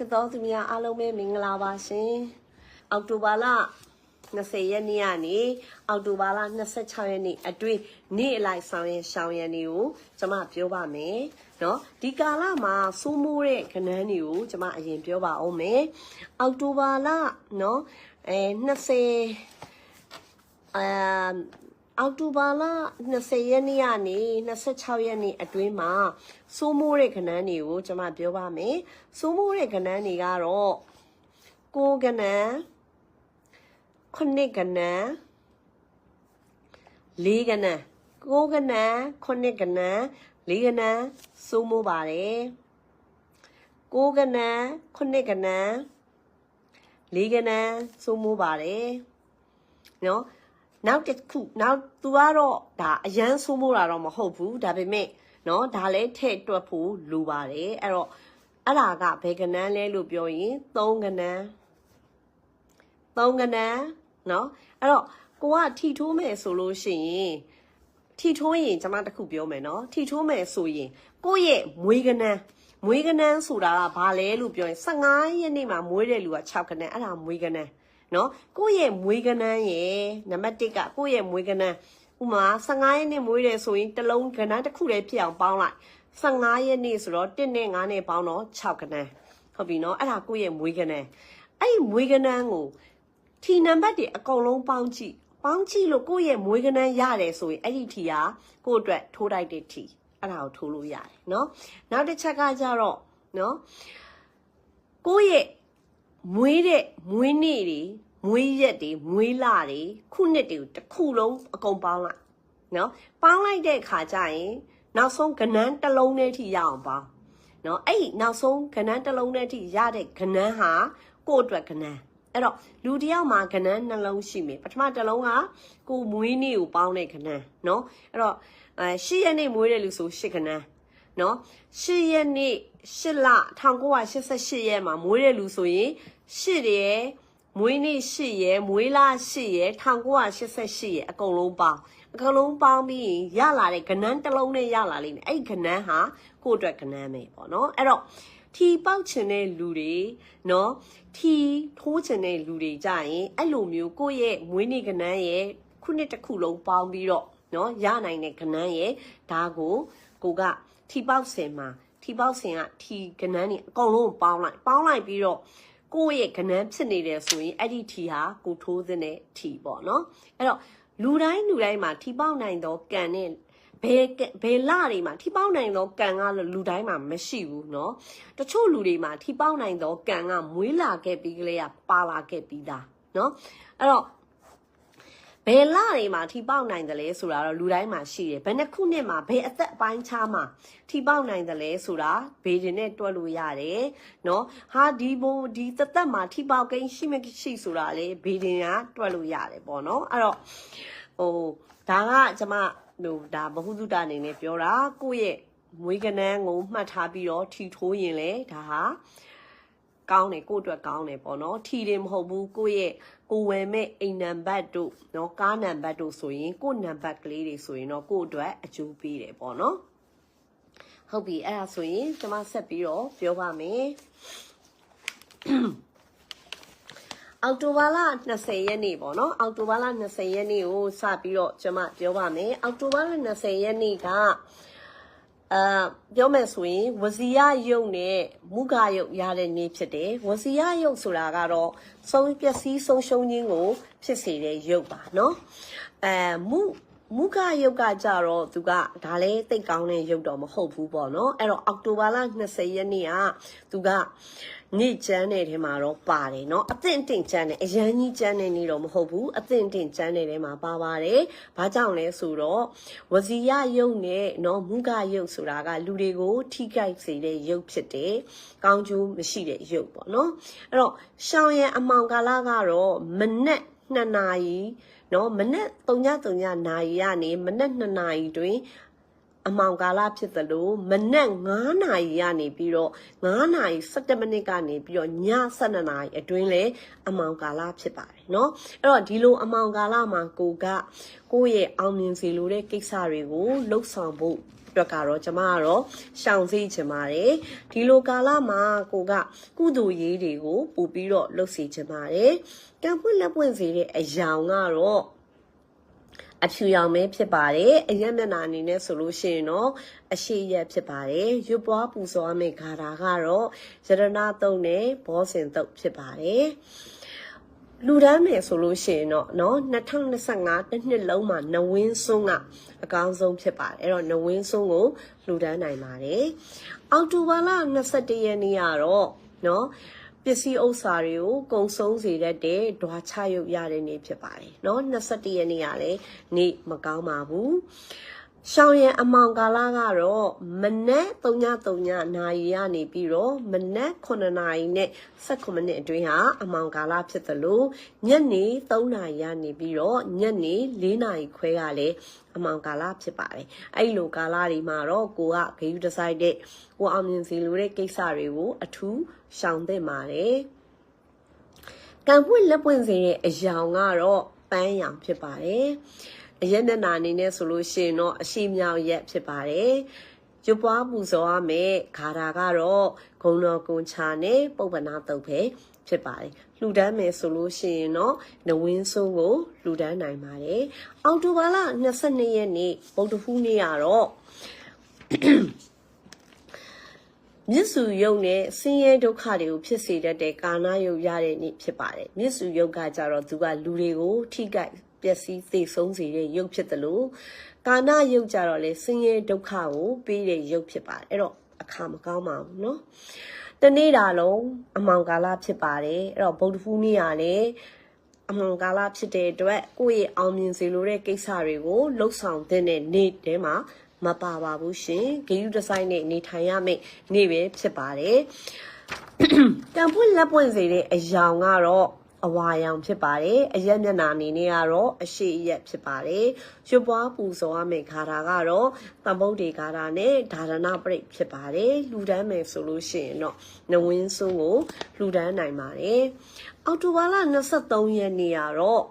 ချစ်တော်သူများအားလုံးပဲမင်္ဂလာပါရှင်။အောက်တိုဘာလ20ရက်နေ့ကနေအောက်တိုဘာလ26ရက်နေ့အတွင်းနေ့အလိုက်ဆောင်ရင်ရှောင်းရံတွေကိုကျွန်မပြောပါမယ်။နော်ဒီကာလမှာစိုးမိုးတဲ့ခဏန်းတွေကိုကျွန်မအရင်ပြောပါအောင်မယ်။အောက်တိုဘာလနော်အဲ20အမ် အောက်တိုဘာလ20ရက်နေ့ကနေ26ရက်နေ့အတွင်းမှာစိုးမိုးတဲ့ခဏန်းတွေကိုကျွန်မပြောပါမယ်စိုးမိုးတဲ့ခဏန်းတွေကတော့ကိုးကဏန်းခုနှစ်ကဏန်းလေးကဏန်းကိုးကဏန်းခုနှစ်ကဏန်းလေးကဏန်းစိုးမိုးပါတယ်ကိုးကဏန်းခုနှစ်ကဏန်းလေးကဏန်းစိုးမိုးပါတယ်နော် နောက်တစ်ခုနောက်သူကတော့ဒါအရန်ဆိုးမိုးတာတော့မဟုတ်ဘူးဒါပေမဲ့เนาะဒါလည်းထည့်တွက်ဖို့လိုပါတယ်အဲ့တော့အဲ့ဒါကဘယ်ကဏ္ဍလဲလို့ပြောရင်3ကဏ္ဍ3ကဏ္ဍเนาะအဲ့တော့ကိုကထီထိုးမယ်ဆိုလို့ရှိရင်ထီထိုးရင်ကျွန်မတစ်ခုပြောမယ်เนาะထီထိုးမယ်ဆိုရင်ကိုယ့်ရဲ့မွေးကဏ္ဍမွေးကဏ္ဍဆိုတာကဘာလဲလို့ပြောရင်15ရက်နေ့မှာမွေးတဲ့လူက6ကဏ္ဍအဲ့ဒါမွေးကဏ္ဍ နော်ကိုယ့်ရဲ့မွေးကနန်းရဲ့နံပါတ်1ကကိုယ့်ရဲ့မွေးကနန်းဥမာ15ရက်နေ့မွေးတယ်ဆိုရင်တစ်လုံးကနန်းတစ်ခုတည်းဖြစ်အောင်ပေါင်းလိုက်15ရက်နေ့ဆိုတော့1နဲ့9နဲ့ပေါင်းတော့6ကနန်းဟုတ်ပြီနော်အဲ့ဒါကိုယ့်ရဲ့မွေးကနန်းအဲ့ဒီမွေးကနန်းကိုထီနံပါတ်တွေအကုန်လုံးပေါင်းကြည့်ပေါင်းကြည့်လို့ကိုယ့်ရဲ့မွေးကနန်းရတယ်ဆိုရင်အဲ့ဒီထီဟာကိုယ့်အတွက်ထိုးလိုက်တဲ့ထီအဲ့ဒါကိုထိုးလို့ရတယ်နော်နောက်တစ်ချက်ကကြတော့နော်ကိုယ့်ရဲ့ မွေးတဲ့မွေးနေ့တွေမွေးရက်တွေမွေးလတွေခုနှစ်တွေကိုတစ်ခုလုံးအကုန်ပေါင်းလိုက်နော်ပေါင်းလိုက်တဲ့အခါကျရင်နောက်ဆုံးကဏ္ဍတစ်လုံးနဲ့ထိရအောင်ပေါင်းနော်အဲ့ဒီနောက်ဆုံးကဏ္ဍတစ်လုံးနဲ့ထိရတဲ့ကဏ္ဍဟာကိုယ့်အတွက်ကဏ္ဍအဲ့တော့လူတစ်ယောက်မှာကဏ္ဍနှလုံးရှိမယ်ပထမတစ်လုံးကကိုမွေးနေ့ကိုပေါင်းတဲ့ကဏ္ဍနော်အဲ့တော့အဲ၈ရက်နေ့မွေးတဲ့လူဆို၈ကဏ္ဍ နော်၈ရက်နေ့၈လ1988ရက်မှာမွေးတဲ့လူဆိုရင်၈ရဲ့မွေးနေ့၈ရက်မွေးလ၈ရက်1988ရက်အကုန်လုံးပေါင်းအကုန်လုံးပေါင်းပြီးရလာတဲ့ကဏ္ဍတစ်လုံးနဲ့ရလာလိမ့်မယ်အဲ့ဒီကဏ္ဍဟာကိုယ့်အတွက်ကဏ္ဍပဲပေါ့နော်အဲ့တော့ထီပေါက်ချင်တဲ့လူတွေနော်ထီထိုးချင်တဲ့လူတွေကြရင်အဲ့လိုမျိုးကိုယ့်ရဲ့မွေးနေ့ကဏ္ဍရဲ့ခုနှစ်တစ်ခုလုံးပေါင်းပြီးတော့နော်ရနိုင်တဲ့ကဏ္ဍရဲ့ဒါကို ကိုကထီပေါက်စင်မှာထီပေါက်စင်ကထီကဏ္ဍนี่အကုန်လုံးပေါင်းလိုက်ပေါင်းလိုက်ပြီးတော့ကိုယ့်ရဲ့ကဏ္ဍဖြစ်နေတယ်ဆိုရင်အဲ့ဒီထီဟာကိုထိုးတဲ့ထီပေါ့နော်အဲ့တော့လူတိုင်းလူတိုင်းမှာထီပေါက်နိုင်တော့ကံနဲ့ဘယ်ဘယ်လတွေမှာထီပေါက်နိုင်တော့ကံကလူတိုင်းမှာမရှိဘူးเนาะတချို့လူတွေမှာထီပေါက်နိုင်တော့ကံကမွေးလာခဲ့ပြီးကလေးကပါလာခဲ့ပြီးသားเนาะအဲ့တော့ ဘယ်လတွေမှာထိပေါက်နိုင်တယ်လဲဆိုတာတော့လူတိုင်းမှာရှိတယ်ဘယ်နှခုနှစ်မှာဘယ်အသက်အပိုင်းခြားမှာထိပေါက်နိုင်တယ်လဲဆိုတာဘေးတင်နဲ့တွက်လို့ရတယ်နော်ဟာဒီဘုံဒီသက်သက်မှာထိပေါက်ကိန်းရှိမရှိဆိုတာလေဘေးတင်ကတွက်လို့ရတယ်ပေါ့နော်အဲ့တော့ဟိုဒါကကျွန်မဟိုဒါဘဟုသုတအနေနဲ့ပြောတာကိုယ့်ရဲ့မွေးကနန်းကိုမှတ်ထားပြီးတော့ထီထိုးရင်လေဒါဟာကောင်းတယ်ကိုယ့်အတွက်ကောင်းတယ်ပေါ့နော်ထီတယ်မဟုတ်ဘူးကိုယ့်ရဲ့ ကိုဝယ်မဲ့အိမ်နံပါတ်တို့နော်ကားနံပါတ်တို့ဆိုရင်ကိုယ့်နံပါတ်ကလေးတွေဆိုရင်တော့ကိုယ့်အတွက်အကျိုးပေးတယ်ပေါ့နော်ဟုတ်ပြီအဲ့ဒါဆိုရင်ကျွန်မဆက်ပြီးတော့ပြောပါမယ်အောက်တိုဘာလ20ရက်နေ့ပေါ့နော်အောက်တိုဘာလ20ရက်နေ့ကိုစပြီးတော့ကျွန်မပြောပါမယ်အောက်တိုဘာလ20ရက်နေ့က အာပြောမယ်ဆိုရင်ဝစီရယုတ်နဲ့မုဂယုတ်ရတဲ့နေ့ဖြစ်တယ်ဝစီရယုတ်ဆိုတာကတော့ဆုံးပျက်စီးဆုံးရှုံးခြင်းကို ဖြစ်စေတဲ့ယုတ်ပါเนาะအဲမု မုခရုပ်ကကြတော့သူကဒါလည်းတိတ်ကောင်းတဲ့ရုပ်တော့မဟုတ်ဘူးပေါ့နော်အဲ့တော့အောက်တိုဘာလ20ရက်နေ့ကသူကနေ့ကျန်းတဲ့ထဲမှာတော့ပါတယ်เนาะအသင့်တင့်ကျန်းတယ်အရန်ကြီးကျန်းတဲ့နေ့တော့မဟုတ်ဘူးအသင့်တင့်ကျန်းတဲ့ထဲမှာပါပါတယ်ဘာကြောင့်လဲဆိုတော့ဝစီရယုတ်နဲ့เนาะမုခရုပ်ဆိုတာကလူတွေကိုထိခိုက်စေတဲ့ရုပ်ဖြစ်တယ်ကောင်းကျိုးမရှိတဲ့ရုပ်ပေါ့နော်အဲ့တော့ရှောင်းရံအမောင်ကာလကတော့မနက်2နာရီ နော်မနက်3:3နာရီကနေမနက်2နာရီတွင်အမောင်ကာလဖြစ်သလိုမနက်9နာရီကနေပြီးတော့9နာရီ17မိနစ်ကနေပြီးတော့ည12နာရီအတွင်းလဲအမောင်ကာလဖြစ်ပါတယ်เนาะအဲ့တော့ဒီလိုအမောင်ကာလမှာကိုကကိုယ့်ရဲ့အောင်မြင်စေလိုတဲ့ကိစ္စတွေကိုလှုပ်ဆောင်ဖို့ အအတွက်ကတော့ကျမကတော့ရှောင်စေချင်ပါတယ်ဒီလိုကာလမှာကိုကကုသိုလ်ရေးတွေကိုပို့ပြီးတော့လုပ်စီချင်ပါတယ်ကံပွင့်လက်ပွင့်စေတဲ့အယောင်ကတော့အဖြူရောင်ပဲဖြစ်ပါတယ်အရက်မျက်နှာအနေနဲ့ဆိုလို့ရှိရင်တော့အရှိရက်ဖြစ်ပါတယ်ရွတ်ပွားပူစောမယ့်ဂါထာကတော့ယရနာတုံးနဲ့ဘောစင်တုတ်ဖြစ်ပါတယ် လူတန်းမယ်ဆိုလို့ရှိရင်တော့เนาะ2025တစ်နှစ်လုံးမှာနဝင်းစွန်းကအကောင်းဆုံးဖြစ်ပါတယ်အဲ့တော့နဝင်းစွန်းကိုလူတန်းနိုင်ပါတယ်အောက်တိုဘာလ21ရက်နေ့ကတော့เนาะပစ္စည်းဥစ္စာတွေကိုကုံဆုံးစေတတ်တဲ့ဓွာချရုပ်ရတဲ့နေ့ဖြစ်ပါတယ်เนาะ21ရက်နေ့ကလည်းနေ့မကောင်းပါဘူး ရှောင်းရံအမောင်ကာလကတော့မနက်3:3နာရီကနေပြီးတော့မနက်9နာရီနဲ့19မိနစ်အတွင်းဟာအမောင်ကာလဖြစ်သလိုညနေ3နာရီကနေပြီးတော့ညနေ4နာရီခွဲကလည်းအမောင်ကာလဖြစ်ပါတယ်အဲ့လိုကာလတွေမှာတော့ကိုကဂယူဒီဇိုင်းတဲ့ကိုအောင်မြင်စီလိုတဲ့ကိစ္စတွေကိုအထူးရှောင်သင့်ပါတယ်ကံပွင့်လက်ပွင့်စေတဲ့အယောင်ကတော့ပန်းရောင်ဖြစ်ပါတယ် အရက်မျက်နှာအနေနဲ့ဆိုလို့ရှိရင်တော့အရှိမြောက်ရက်ဖြစ်ပါတယ်ရွပွားပူဇော်ရမယ်ခါတာကတော့ဂုံတော်ကွန်ချာနဲ့ပုပ္ပနာတုတ်ပဲဖြစ်ပါတယ်လှူဒန်းမယ်ဆိုလို့ရှိရင်တော့နဝင်းဆုံးကိုလှူဒန်းနိုင်ပါတယ်အောက်တိုဘာလ22ရက်နေ့ဗုဒ္ဓဟူးနေ့ကတော့မြစ်စုယုတ်နဲ့ဆင်းရဲဒုက္ခတွေကိုဖြစ်စေတတ်တဲ့ကာနာယုတ်ရတဲ့နေ့ဖြစ်ပါတယ်မြစ်စုယုတ်ကကြတော့သူကလူတွေကိုထိခိုက် ပျက်စီးသိဆုံးစေတဲ့ယုတ်ဖြစ်တယ်လို့ကာနာယုတ်ကြတော့လေဆင်းရဲဒုက္ခကိုပေးတဲ့ယုတ်ဖြစ်ပါတယ်အဲ့တော့အခါမကောင်းပါဘူးเนาะတနေ့တာလုံးအမောင်ကာလဖြစ်ပါတယ်အဲ့တော့ဗုဒ္ဓဖူးနေ့ကလည်းအမှန်ကာလဖြစ်တဲ့အတွက်ကိုယ့်ရဲ့အောင်မြင်စေလိုတဲ့ကိစ္စတွေကိုလှုပ်ဆောင်တဲ့နေ့တဲမှာမပါပါဘူးရှင်ဂေယူဒီဇိုင်းနဲ့နေထိုင်ရမယ့်နေ့ပဲဖြစ်ပါတယ်တံပွင့်လက်ပွင့်စေတဲ့အယောင်ကတော့ အဝါရောင်ဖြစ်ပါတယ်အရက်မျက်နှာအနေနဲ့ကတော့အရှိရက်ဖြစ်ပါတယ်ရွှပွားပူစောရမယ့်ခါတာကတော့တံပုတ်တွေခါတာနဲ့ဒါရဏပရိတ်ဖြစ်ပါတယ်လူတန်းမယ်ဆိုလို့ရှိရင်တော့နဝင်းစွန်းကိုလူတန်းနိုင်ပါတယ်အောက်တိုဘာလ23ရက်နေ့ကတော့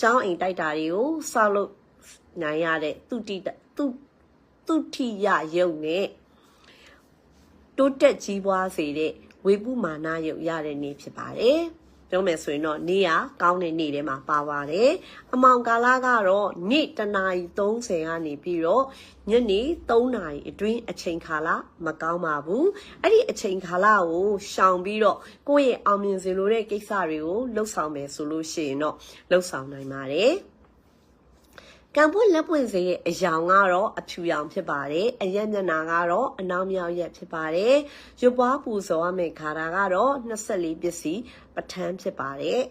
ကျောင်းအိမ်တိုက်တာတွေကိုဆောက်လုပ်နိုင်ရတဲ့သူတိသူသူတိယယုံနဲ့တိုးတက်ကြီးပွားစေတဲ့ဝေပုမာနယုတ်ရတဲ့နေ့ဖြစ်ပါတယ် ပြောမယ်ဆိုရင်တော့နေ့ကကောင်းတဲ့နေ့ထဲမှာပါပါတယ်အမောင်ကာလကတော့နေ့တနာရီ30ကနေပြီးတော့ညနေ3နာရီအတွင်းအချိန်ခါလမကောင်းပါဘူးအဲ့ဒီအချိန်ခါလကိုရှောင်ပြီးတော့ကိုယ့်ရဲ့အောင်မြင်စေလိုတဲ့ကိစ္စတွေကိုလှုပ်ဆောင်မယ်ဆိုလို့ရှိရင်တော့လှုပ်ဆောင်နိုင်ပါတယ် ကံပွင့်လက်ပွင့်စေရဲ့အယောင်ကတော့အဖြူရောင်ဖြစ်ပါတယ်အရက်မျက်နှာကတော့အနောက်မြောက်ရက်ဖြစ်ပါတယ်ရွပွားပူဇော်ရမယ့်ခါတာကတော့24ပစ္စည်းပဋ္ဌာန်းဖြစ်ပါတယ်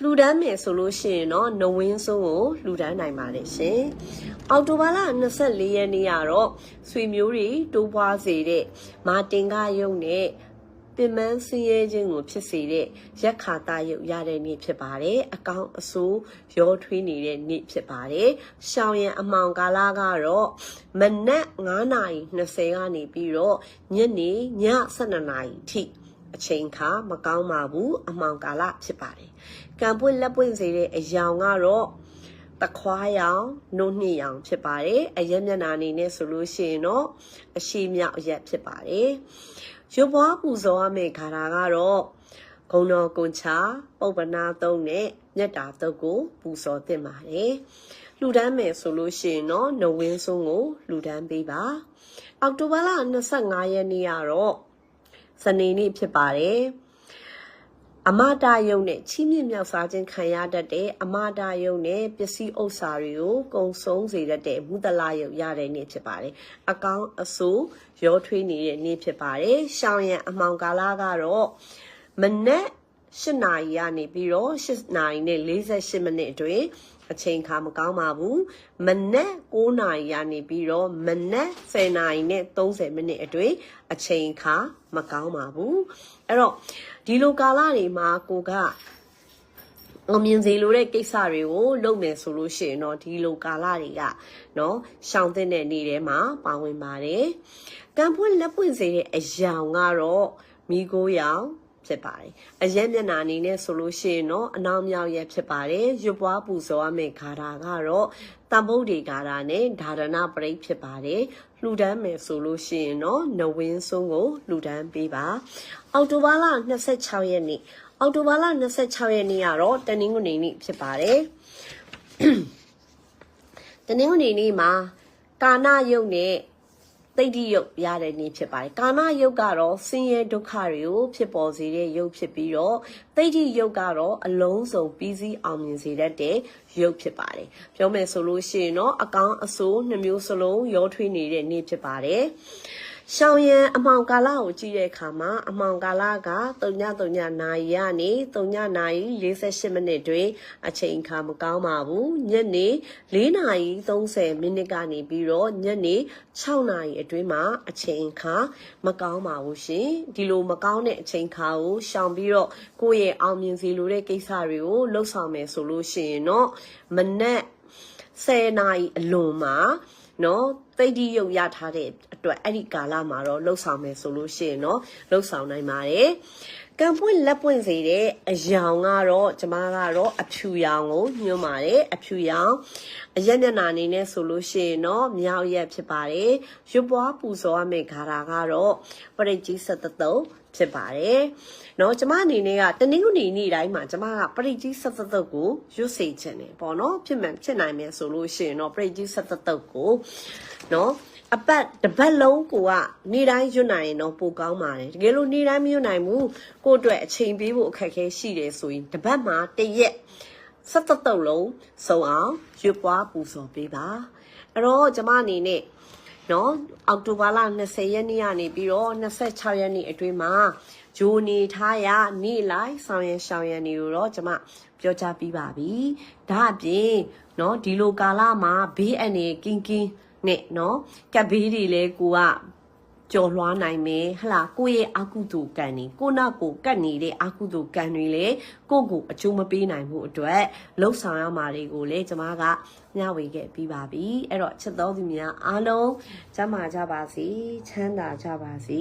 လှူဒန်းမယ်ဆိုလို့ရှိရင်တော့နဝင်းဆုံးကိုလှူဒန်းနိုင်ပါတယ်ရှင်။အော်တိုဘာလ24ရက်နေ့ကတော့ဆွေမျိုးတွေတိုးပွားစေတဲ့မာတင်ကရုံနဲ့ ပင်မဆင်းရဲခြင်းကိုဖြစ်စေတဲ့ရက်ခါတာရုပ်ရတဲ့နေ့ဖြစ်ပါတယ်အကောင့်အဆိုးရောထွေးနေတဲ့နေ့ဖြစ်ပါတယ်ရှောင်းရံအမောင်ကာလကတော့မနက်9:20ကနေပြီးတော့ညနေည12:00နာရီထိအချိန်ခါမကောင်းပါဘူးအမောင်ကာလဖြစ်ပါတယ်ကံပွင့်လက်ပွင့်စေတဲ့အယောင်ကတော့တခွားရောင်နှုတ်နှစ်ရောင်ဖြစ်ပါတယ်အရက်မျက်နှာအနေနဲ့ဆိုလို့ရှိရင်တော့အရှိမြောက်အရက်ဖြစ်ပါတယ် ရွပွားပူဇော်ရမယ့်ခါတာကတော့ဂုံတော်ကွန်ချာပုပ္ပနာသုံးနဲ့မြတ်တာတုတ်ကိုပူဇော်သင့်ပါတယ်လှူဒန်းမယ်ဆိုလို့ရှိရင်တော့နဝင်းဆုံးကိုလှူဒန်းပေးပါအောက်တိုဘာလ25ရက်နေ့ကတော့စနေနေ့ဖြစ်ပါတယ် အမတာယုံနဲ့ချီးမြှင့်မြောက်စားခြင်းခံရတတ်တဲ့အမတာယုံနဲ့ပစ္စည်းဥစ္စာတွေကိုကုံဆုံးစေတတ်တဲ့မူတလာယုံရတဲ့နေ့ဖြစ်ပါတယ်။အကောင်းအဆိုးရောထွေးနေတဲ့နေ့ဖြစ်ပါတယ်။ရှောင်းရံအမောင်ကာလကတော့မနက်၈နာရီကနေပြီးတော့၈နာရီနဲ့48မိနစ်အတွင်း အချိန်ခါမကောင်းပါဘူးမနက်9နာရီကနေပြီးတော့မနက်10နာရီနဲ့30မိနစ်အတွင်းအချိန်ခါမကောင်းပါဘူးအဲ့တော့ဒီလိုကာလတွေမှာကိုကအမြင်စီလိုတဲ့ကိစ္စတွေကိုလုပ်မယ်ဆိုလို့ရှိရင်တော့ဒီလိုကာလတွေကနော်ရှောင်တဲ့နေ့ထဲမှာပါဝင်ပါတယ်ကံပွင့်လက်ပွင့်စေတဲ့အယောင်ကတော့မိโกရောင် ဖြစ်ပါတယ်အရက်မျက်နှာအနေနဲ့ဆိုလို့ရှိရင်တော့အနောက်မြောက်ရက်ဖြစ်ပါတယ်ရွတ်ပွားပူဇော်ရမယ့်ဂါထာကတော့တံပုတ်ဒီဂါထာနဲ့ဒါရဏပရိတ်ဖြစ်ပါတယ်လှူဒန်းမယ်ဆိုလို့ရှိရင်တော့နဝင်းဆုံးကိုလှူဒန်းပေးပါအောက်တိုဘာလ26ရက်နေ့အောက်တိုဘာလ26ရက်နေ့ကတော့တနင်္ဂနွေနေ့ဖြစ်ပါတယ်တနင်္ဂနွေနေ့မှာကာဏယုတ်နဲ့ သိတ္တိယုတ်ရတဲ့နေ့ဖြစ်ပါတယ်ကာဏယုတ်ကတော့ဆင်းရဲဒုက္ခတွေကိုဖြစ်ပေါ်စေတဲ့ယုတ်ဖြစ်ပြီးတော့သိတ္တိယုတ်ကတော့အလုံးစုံပြီးစီးအောင်မြင်စေတတ်တဲ့ယုတ်ဖြစ်ပါတယ်ပြောမယ်ဆိုလို့ရှိရင်တော့အကောင်းအဆိုးနှမျိုးစလုံးရောထွေးနေတဲ့နေ့ဖြစ်ပါတယ် ရှောင်းရန်အမောင်ကာလကိုကြည့်တဲ့အခါမှာအမောင်ကာလက3.3နာရီကနေ3နာရီ48မိနစ်တွင်အချိန်အခါမကောင်းပါဘူးညနေ4နာရီ30မိနစ်ကနေပြီးတော့ညနေ6နာရီအတွင်းမှာအချိန်အခါမကောင်းပါဘူးရှင်ဒီလိုမကောင်းတဲ့အချိန်အခါကိုရှောင်ပြီးတော့ကိုယ့်ရဲ့အောင်မြင်စီလိုတဲ့ကိစ္စတွေကိုလှုပ်ဆောင်မယ်ဆိုလို့ရှိရင်တော့မနက်10နာရီအလွန်မှာ နော်သိတိရုပ်ရထားတဲ့အတွက်အဲ့ဒီကာလမှာတော့လှုပ်ဆောင်မယ်ဆိုလို့ရှိရင်တော့လှုပ်ဆောင်နိုင်ပါတယ်ကံပွင့်လက်ပွင့်စေတဲ့အယောင်ကတော့ကျမကတော့အဖြူရောင်ကိုညွှန်းပါတယ်အဖြူရောင်အရက်မျက်နှာအနေနဲ့ဆိုလို့ရှိရင်တော့မြောက်ရက်ဖြစ်ပါတယ်ရွပွားပူဇော်ရမယ့်ခါတာကတော့ပရိတ်ကြီးဆက်တသုတ် ဖြစ်ပါတယ်။နော်ကျမအနေနဲ့ကတနင်္ဂနွေနေ့တိုင်းမှာကျမကပရိတ်ကြီးဆက်သက်သက်ကိုရွတ်စေခြင်းတယ်ပေါ့နော်ဖြစ်မှန်ဖြစ်နိုင်မယ်ဆိုလို့ရှိရင်တော့ပရိတ်ကြီးဆက်သက်သက်ကိုနော်အပတ်တစ်ပတ်လုံးကိုကနေတိုင်းရွတ်နိုင်ရင်တော့ပိုကောင်းပါတယ်တကယ်လို့နေတိုင်းမရွတ်နိုင်ဘူးကိုယ့်အတွက်အချိန်ပေးဖို့အခက်အခဲရှိတယ်ဆိုရင်တစ်ပတ်မှာတစ်ရက်ဆက်သက်သက်လုံးစုံအောင်ရွတ်ပွားပူဇော်ပေးပါအဲ့တော့ကျမအနေနဲ့ နော်အောက်တိုဘာလ20ရက်နေ့ကနေပြီးတော့26ရက်နေ့အတွင်းမှာဂျိုနေထားရနေ့လိုက်ဆောင်ရန်ရှောင်ရန်နေကိုတော့ကျမပြောကြားပြီးပါပြီဒါအပြင်နော်ဒီလိုကာလမှာဘေးအန္တရာယ်ကင်းကင်းနဲ့နော်ကပ်ဘေးတွေလဲကိုက ကြော်လွှားနိုင်မယ်ဟလာကိုယ့်ရဲ့အာကုသိုလ်ကံနေကိုနောက်ကိုကတ်နေတဲ့အာကုသိုလ်ကံတွေလေကိုယ့်ကိုအကျိုးမပေးနိုင်မှုအတွက်လှုပ်ဆောင်ရမှာတွေကိုလေကျမကမျှဝေခဲ့ပြီးပါပြီအဲ့တော့ချက်တော်သူများအားလုံးကျမ်းမာကြပါစေချမ်းသာကြပါစေ